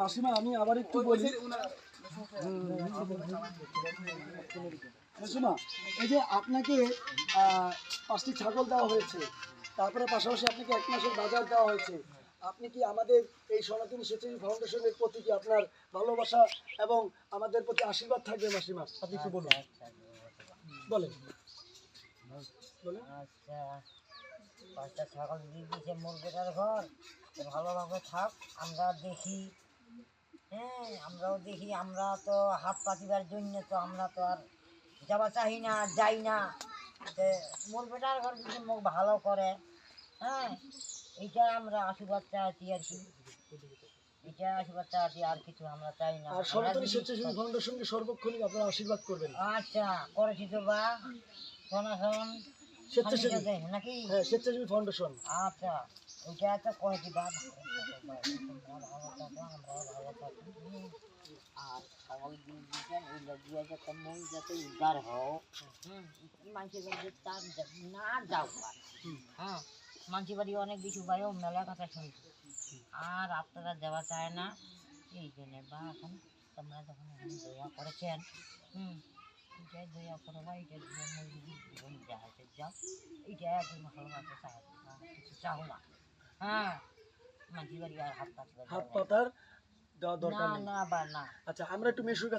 মাসিমা আমি আবার একটু বলি। মাসিমা এই যে আপনাকে পাঁচটি ছাগল দেওয়া হয়েছে তারপরে পাশাপাশি আপনাকে এক মাসের বাজার দেওয়া হয়েছে। আপনি কি আমাদের এই সনাতনী স্বেচ্ছাসেবী ফাউন্ডেশনের প্রতি কি আপনার ভালোবাসা এবং আমাদের প্রতি আশীর্বাদ থাকবে মাসিমা? আপনি একটু বলুন। বলেন। বলেন। আচ্ছা পাঁচটা ছাগল দিয়ে দিয়েছে মুরগিটার ঘর। ভালোভাবে থাক আমরা দেখি। হ্যাঁ আমরাও দেখি আমরা তো হাত পাতিবার জন্য তো আমরা তো আর যাওয়া চাই না যাই না। তো মুরগিটার ঘর যদি মুখ ভালো করে হ্যাঁ এইটা আমরা আশীর্বাদ চাইছি আর কি। এটা আশীর্বাদ চাইছি আর কিছু আমরা চাই না। আর সনাতনী স্বেচ্ছাসেবী ফাউন্ডেশনকে সর্বক্ষণিক আপনারা আশীর্বাদ করবেন। আচ্ছা করেছি তো বা। সনাতন স্বেচ্ছাসেবী। নাকি? হ্যাঁ স্বেচ্ছাসেবী ফাউন্ডেশন আচ্ছা ভালো আর দিয়ে যাতে উদ্ধার মানুষের তার না যাও পারে হ্যাঁ মানুষের বাড়ি অনেক কিছু ভাইও মেলা কথা শুনছি। আর আপনারা দেওয়া চায় না। এই জন্যে বা এখন তোমরা যখন দয়া করেছেন হুম এইটাই দয়া করো বা দিয়ে মুরগি জীবন যাহাতে যাও এইটা একদম ভালোবাসে চাও আর কিছু চাও না হ্যাঁ মাঝি বাড়ি আর হাত পাতবে হাত পাতার দেওয়া দরকার না নেই না বা না আচ্ছা আমরা একটু মেশুর কাছে